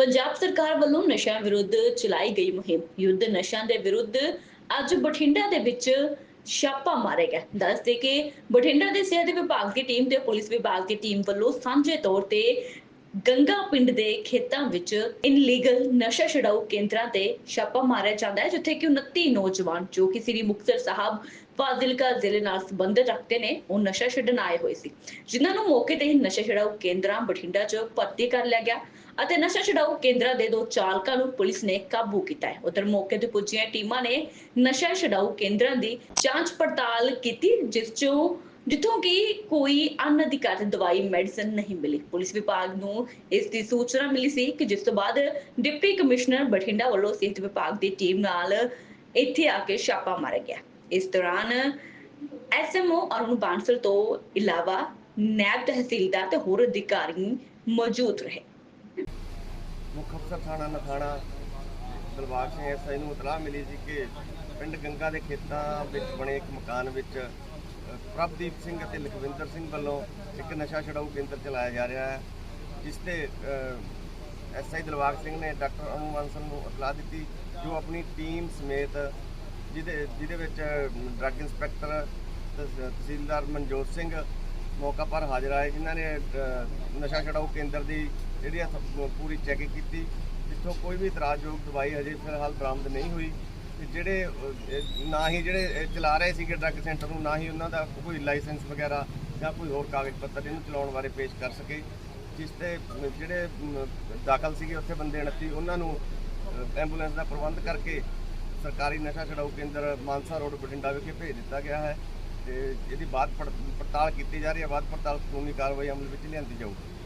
ਪੰਜਾਬ ਸਰਕਾਰ ਵੱਲੋਂ ਨਸ਼ਿਆਂ ਵਿਰੁੱਧ ਚਲਾਈ ਗਈ ਮੁਹਿੰਮ। ਯੁੱਧ ਨਸ਼ਿਆਂ ਦੇ ਵਿਰੁੱਧ ਅੱਜ ਬਠਿੰਡਾ ਦੇ ਵਿੱਚ ਛਾਪਾ ਮਾਰੇ ਗਿਆ। ਦੱਸਦੇ ਕਿ ਬਠਿੰਡਾ ਦੇ ਸਿਹਤ ਵਿਭਾਗ ਦੀ ਟੀਮ ਤੇ ਪੁਲਿਸ ਵਿਭਾਗ ਦੀ ਟੀਮ ਵੱਲੋਂ ਸਾਂਝੇ ਤੌਰ ਤੇ ਗੰਗਾ ਪਿੰਡ ਦੇ ਖੇਤਾਂ ਵਿੱਚ ਇਨਲੀਗਲ ਨਸ਼ਾ ਛਡਾਊ ਕੇਂਦਰਾਂ ਤੇ ਛਾਪਾ ਮਾਰਿਆ ਜਾਂਦਾ ਹੈ, ਜਿੱਥੇ ਕਿ 29 ਨੌਜਵਾਨ ਜੋ ਕਿ ਸ੍ਰੀ ਮੁਕਤਸਰ ਸਾਹਿਬ, ਫਾਜ਼ਿਲਕਾ ਜ਼ਿਲ੍ਹੇ ਨਾਲ ਸੰਬੰਧ ਰੱਖਦੇ ਨੇ, ਉਹ ਨਸ਼ਾ ਛੱਡਣ ਆਏ ਹੋਏ ਸੀ। ਜਿਨ੍ਹਾਂ ਨੂੰ ਮੌਕੇ ਤੇ ਹੀ ਨਸ਼ਾ ਛਡਾਊ ਕੇਂਦਰਾਂ ਬਠਿੰਡਾ 'ਚ ਭਰਤੀ ਕਰ ਲਿਆ ਗਿਆ ਅਤੇ ਨਸ਼ਾ ਛਡਾਊ ਕੇਂਦਰਾਂ ਦੇ ਦੋ ਚਾਲਕਾਂ ਨੂੰ ਪੁਲਿਸ ਨੇ ਕਾਬੂ ਕੀਤਾ ਹੈ। ਉਧਰ ਮੌਕੇ ਤੇ ਪੁੱਜੀਆਂ ਟੀਮਾਂ ਨੇ ਨਸ਼ਾ ਛਡਾਊ ਕੇਂਦਰਾਂ ਦੀ ਜਾਂਚ ਪੜਤਾਲ ਕੀਤੀ, ਜਿਸ 'ਚੋਂ ਜਿੱਥੋਂ ਕਿ ਕੋਈ ਅਨਅਧਿਕਾਰਤ ਦਵਾਈ ਮੈਡੀਸਨ ਨਹੀਂ ਮਿਲੀ। ਪੁਲਿਸ ਵਿਭਾਗ ਨੂੰ ਇਸ ਦੀ ਸੂਚਨਾ ਮਿਲੀ ਸੀ ਕਿ ਜਿਸ ਤੋਂ ਬਾਅਦ ਡਿਪਟੀ ਕਮਿਸ਼ਨਰ ਬਠਿੰਡਾ ਵੱਲੋਂ ਸਿਹਤ ਵਿਭਾਗ ਦੀ ਟੀਮ ਨਾਲ ਇੱਥੇ ਆ ਕੇ ਛਾਪਾ ਮਾਰਿਆ ਗਿਆ। ਇਸ ਦੌਰਾਨ ਐਸਐਮਓ ਅਰੁਣ ਬਾਂਸਲ ਤੋਂ ਇਲਾਵਾ ਨੈਬ ਤਹਿਸੀਲਦਾਰ ਤੇ ਹੋਰ ਅਧਿਕਾਰੀ ਮੌਜੂਦ ਰਹੇ। ਮੁੱਖ ਅਫਸਰ ਥਾਣਾ ਨਥਾਣਾ ਦਿਲਬਾਗ ਸਿੰਘ ਐਸਆਈ ਨੂੰ ਇਤਲਾਹ ਮਿਲੀ ਸੀ ਕਿ ਪਿੰਡ ਗੰਗਾ ਦੇ ਖੇਤਾਂ ਵਿੱਚ ਬਣੇ ਇੱਕ ਮਕਾਨ ਵਿੱਚ ਪ੍ਰਭਦੀਪ ਸਿੰਘ ਅਤੇ ਲਖਵਿੰਦਰ ਸਿੰਘ ਵੱਲੋਂ ਇੱਕ ਨਸ਼ਾ ਛਡਾਊ ਕੇਂਦਰ ਚਲਾਇਆ ਜਾ ਰਿਹਾ ਹੈ, ਜਿਸ ਤੇ ਐਸਆਈ ਦਿਲਬਾਗ ਸਿੰਘ ਨੇ ਡਾਕਟਰ ਅਨੂ ਬਾਂਸਲ ਨੂੰ ਇਤਲਾਹ ਦਿੱਤੀ, ਜੋ ਆਪਣੀ ਟੀਮ ਸਮੇਤ ਜਿਹਦੇ ਜਿਹਦੇ ਵਿੱਚ ਡਰੱਗ ਇੰਸਪੈਕਟਰ ਤਹਿਸੀਲਦਾਰ ਮਨਜੋਤ ਸਿੰਘ ਮੌਕਾ ਪਰ ਹਾਜ਼ਰ ਆਏ, ਜਿਨ੍ਹਾਂ ਨੇ ਨਸ਼ਾ ਛਡਾਊ ਕੇਂਦਰ ਦੀ ਜਿਹੜੀ ਆ ਪੂਰੀ ਚੈਕਿੰਗ ਕੀਤੀ, ਜਿੱਥੋਂ ਕੋਈ ਵੀ ਇਤਰਾਜ਼ਯੋਗ ਦਵਾਈ ਹਜੇ ਫਿਲਹਾਲ ਬਰਾਮਦ ਨਹੀਂ ਹੋਈ। ਜਿਹੜੇ ਨਾ ਹੀ ਜਿਹੜੇ ਚਲਾ ਰਹੇ ਸੀਗੇ ਡਰੱਗ ਸੈਂਟਰ ਨੂੰ, ਨਾ ਹੀ ਉਹਨਾਂ ਦਾ ਕੋਈ ਲਾਇਸੈਂਸ ਵਗੈਰਾ ਜਾਂ ਕੋਈ ਹੋਰ ਕਾਗਜ਼ ਪੱਤਰ ਇਹਨੂੰ ਚਲਾਉਣ ਬਾਰੇ ਪੇਸ਼ ਕਰ ਸਕੇ। ਜਿਸ ਤੇ ਜਿਹੜੇ ਦਾਖਲ ਸੀਗੇ ਉੱਥੇ ਬੰਦੇ 29 ਉਹਨਾਂ ਨੂੰ ਐਂਬੂਲੈਂਸ ਦਾ ਪ੍ਰਬੰਧ ਕਰਕੇ ਸਰਕਾਰੀ ਨਸ਼ਾ ਛਡਾਊ ਕੇਂਦਰ ਮਾਨਸਾ ਰੋਡ, ਬਠਿੰਡਾ ਵਿਖੇ ਭੇਜ ਦਿੱਤਾ ਗਿਆ ਹੈ ਤੇ ਇਹਦੀ ਬਾਅਦ ਪੜਤਾਲ ਕੀਤੀ ਜਾ ਰਹੀ ਹੈ। ਬਾਅਦ ਪੜਤਾਲ ਕਾਨੂੰਨੀ ਕਾਰਵਾਈ ਅਮਲ ਵਿੱਚ ਲਿਆਂਦੀ ਜਾਊਗੀ।